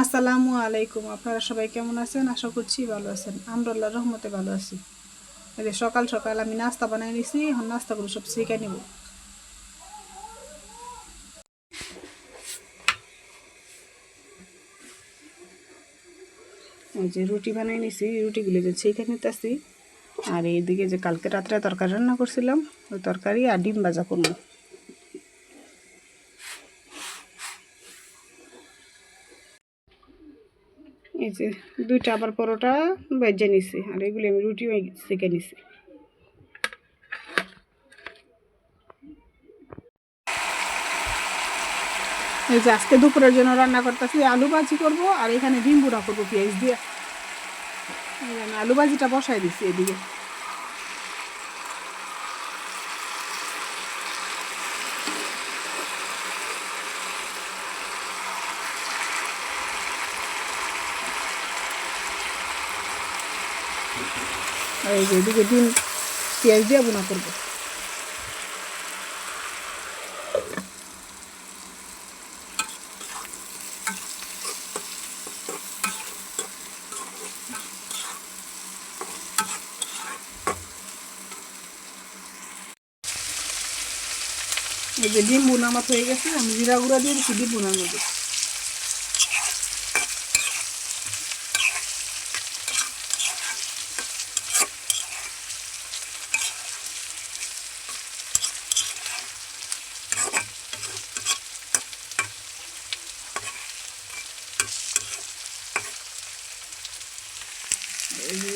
আসসালামু আলাইকুম। আপনারা সবাই কেমন আছেন? আশা করছি ভালো আছেন। আমরা আল্লাহর রহমতে ভালো আছি। এই যে সকাল সকাল আমি নাস্তা বানাই নিছি, এখন নাস্তা করে সব শিখে নিব। এই যে রুটি বানাই নিছি রুটিগুলো যে ছেঁকে নিতেছি। আর এইদিকে যে কালকে রাত্রে তরকারি রান্না করছিলাম, ওই তরকারি আর ডিম ভাজা করব এই যে দুইটা আবার পরোটা বেজে নিছি, আর এগুলি আমি রুটি শিখে নিছি। এই যে আজকে দুপুরের জন্য রান্না করতেছি আলু ভাজি করব, আর এখানে ডিম বুড়া করব পেঁয়াজ দিয়ে। আলু ভাজিটা বসাই দিছি এদিকে। আর এই যে এদিকে ডিম, পেঁয়াজ দিয়ে বোনা করব। এই যে ডিম বোনা আমার হয়ে গেছে, আমি জিরা গুঁড়া দিয়ে দিচ্ছি ডিম বোনার মধ্যে।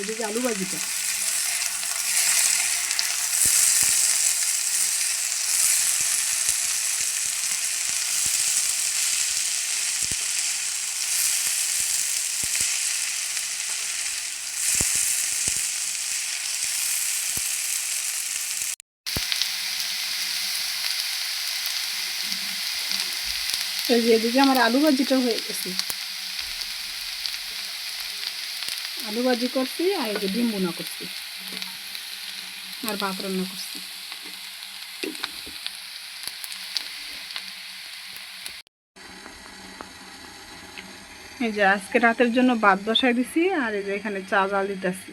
এদিকে আলু ভাজিটা। এই যে এদিকে আমার আলু ভাজিটা হয়ে গেছে। আলু ভাজি করছি আর এই যে ডিম বোনা করছি। আর ভাত রান্না করছি। এই যে আজকে রাতের জন্য ভাত বসাই দিছি আর এই যে এখানে চা জাল দিতেছি।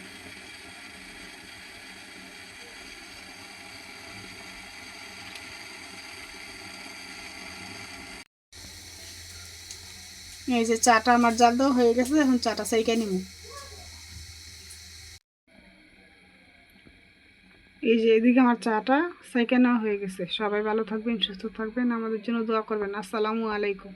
এই যে চাটা আমার জাল দেওয়া হয়ে গেছে, এখন চাটা সেইকে নিব। এই যে এদিকে আমার চাটা সাইকে নেওয়া হয়ে গেছে। সবাই ভালো থাকবেন, সুস্থ থাকবেন। আমাদের জন্য দোয়া করবেন। আসসালামু আলাইকুম।